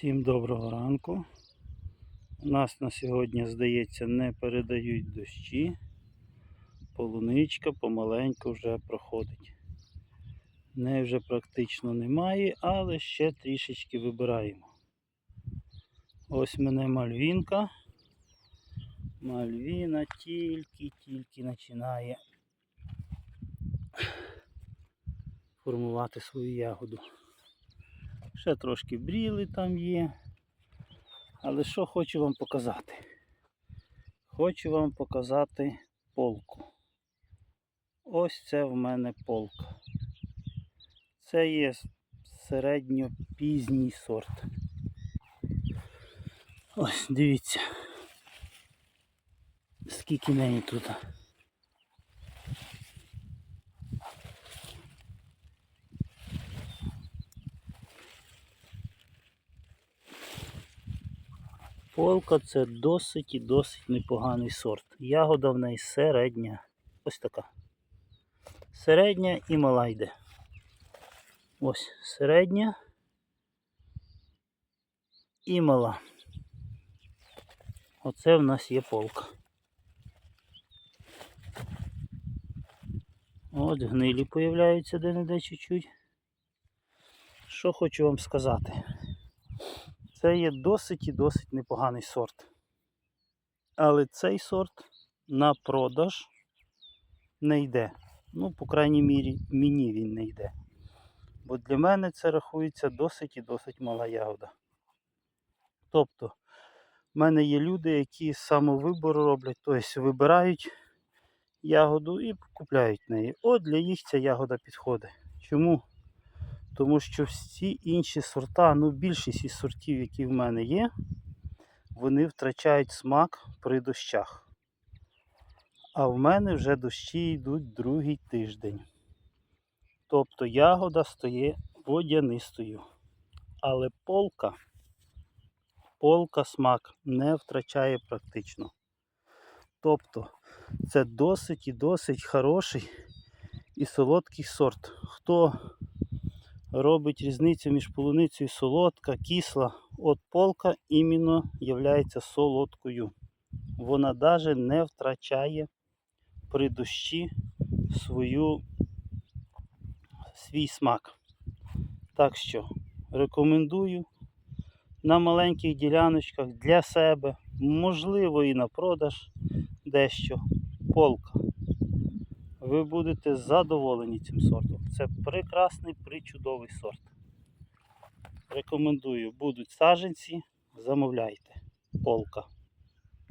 Всім доброго ранку. У нас на сьогодні, здається, не передають дощі. Полуничка помаленьку вже проходить. Не вже практично немає, але ще трішечки вибираємо. Ось мене мальвінка. Мальвіна тільки-тільки починає формувати свою ягоду. Ще трошки бріли там є. Але що хочу вам показати? Хочу вам показати полку. Ось це в мене полка. Це є середньопізній сорт. Ось, дивіться. Скільки неї тут. Полка це досить і досить непоганий сорт. Ягода в неї середня. Ось така. Середня і мала йде. Ось середня і мала. Оце в нас є полка. От гнилі появляються де-не-де чуть-чуть. Що хочу вам сказати? Це є досить і досить непоганий сорт. Але цей сорт на продаж не йде. Ну, по крайній мірі, мені він не йде. Бо для мене це рахується досить і досить мала ягода. Тобто, в мене є люди, які з самовибору роблять, тобто вибирають ягоду і купляють неї. От для їх ця ягода підходить. Чому? Тому що всі інші сорта, ну більшість із сортів, які в мене є, вони втрачають смак при дощах. А в мене вже дощі йдуть другий тиждень. Тобто ягода стає водянистою. Але полка, полка смак не втрачає практично. Тобто це досить і досить хороший і солодкий сорт. Хто робить різницю між полуницею солодка, кисла. От полка іменно є солодкою. Вона навіть не втрачає при дощі свою, свій смак. Так що рекомендую на маленьких діляночках для себе, можливо і на продаж дещо полка ви будете задоволені цим сортом. Це прекрасний, причудовий сорт. Рекомендую, будуть саженці, замовляйте. Полка.